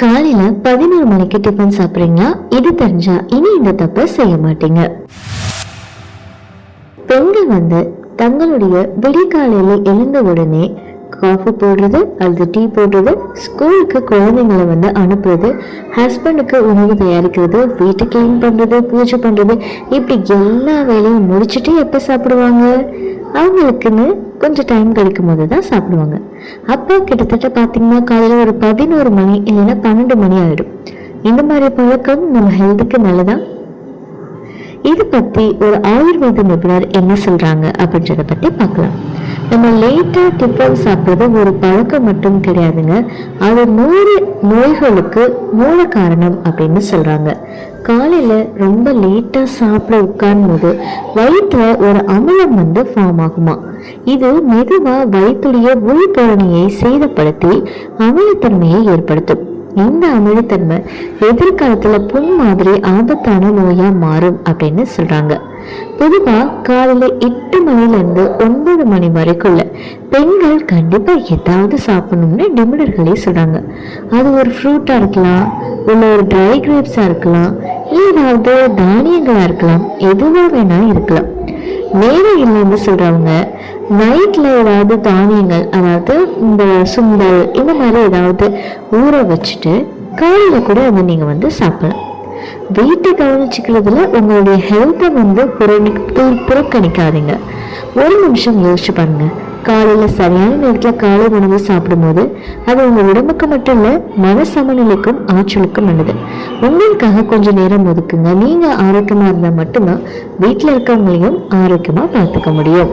காலையில பதினோரு மணிக்கு டிஃபன் சாப்பிடுறீங்களா? இது தெரிஞ்சா இனி இந்த தப்பை செய்ய மாட்டீங்க. பெண்கள் வந்து தங்களுடைய விடிகாலையில எழுந்த உடனே காஃபி போடுறது அல்லது டீ போடுறது ஸ்கூலுக்கு குழந்தைங்களை வந்து அனுப்புறது ஹஸ்பண்டுக்கு உணவு தயாரிக்கிறது வீட்டை க்ளீன் பண்ணுறது பூஜை பண்ணுறது இப்படி எல்லா வேலையும் முடிச்சுட்டு எப்போ சாப்பிடுவாங்க? அவங்களுக்குன்னு கொஞ்சம் டைம் கிடைக்கும் போது தான் சாப்பிடுவாங்க. அப்போ கிட்டத்தட்ட பார்த்தீங்கன்னா காலையில் ஒரு பதினோரு மணி இல்லைன்னா பன்னெண்டு மணி ஆகிடும் இந்த மாதிரி பழக்கம் நம்ம ஹெல்த்துக்கு நல்லதா? இது பற்றி ஒரு ஆயுர்வேத நிபுணர் என்ன சொல்றாங்க அப்படின்றத பற்றி பார்க்கலாம். நம்ம லேட்டாக டிஃபன் சாப்பிட்றது ஒரு பழக்கம் மட்டும் கிடையாதுங்க. அது நூறு நோய்களுக்கு மூல காரணம் அப்படின்னு சொல்கிறாங்க காலையில் ரொம்ப லேட்டாக சாப்பிட உட்காரும் போது ஒரு அமிலம் வந்து ஃபார்ம் ஆகுமா? இது மெதுவாக வயிற்றுடைய உள்புறணியை சேதப்படுத்தி அமிலத்தன்மையை ஏற்படுத்தும். இந்த அமிலத்தன்மை எதிர்காலத்துல புண் மாதிரி ஆபத்தான நோயா மாறும் அப்படின்னு சொல்றாங்க. பொதுவா காலையில எட்டு மணில இருந்து ஒன்பது மணி வரைக்குள்ள பெண்கள் கண்டிப்பா ஏதாவது சாப்பிடணும்னு நிபுணர்களே சொல்றாங்க. அது ஒரு ஃப்ரூட்டா இருக்கலாம் உள்ள ஒரு ட்ரை கிரேப்ஸா இருக்கலாம் ஏதாவது தானியங்களா இருக்கலாம் எதுவா வேணா இருக்கலாம். நேரம் இல்லைன்னு சொல்றவங்க நைட்டில் ஏதாவது தானியங்கள் அதாவது இந்த சுண்டல் இந்த மாதிரி ஏதாவது ஊற வச்சுட்டு காலையில் கூட அதை நீங்கள் வந்து சாப்பிடலாம். வெயிட்டை கவனிச்சுக்கிறதுல உங்களுடைய ஹெல்த்தை வந்து புறணி புறக்கணிக்காதீங்க. ஒரு நிமிஷம் யோசிச்சு பாருங்கள் காலையில் சரியான நேரத்தில் காலை உணவு சாப்பிடும்போது அது உங்கள் உடம்புக்கு மட்டும் இல்லை மன சமநிலைக்கும் ஆற்றலுக்கும் நல்லது. உங்களுக்காக கொஞ்சம் நேரம் ஒதுக்குங்க. நீங்கள் ஆரோக்கியமாக இருந்தால் மட்டும்தான் வீட்டில் இருக்கவங்களையும் ஆரோக்கியமாக பார்த்துக்க முடியும்.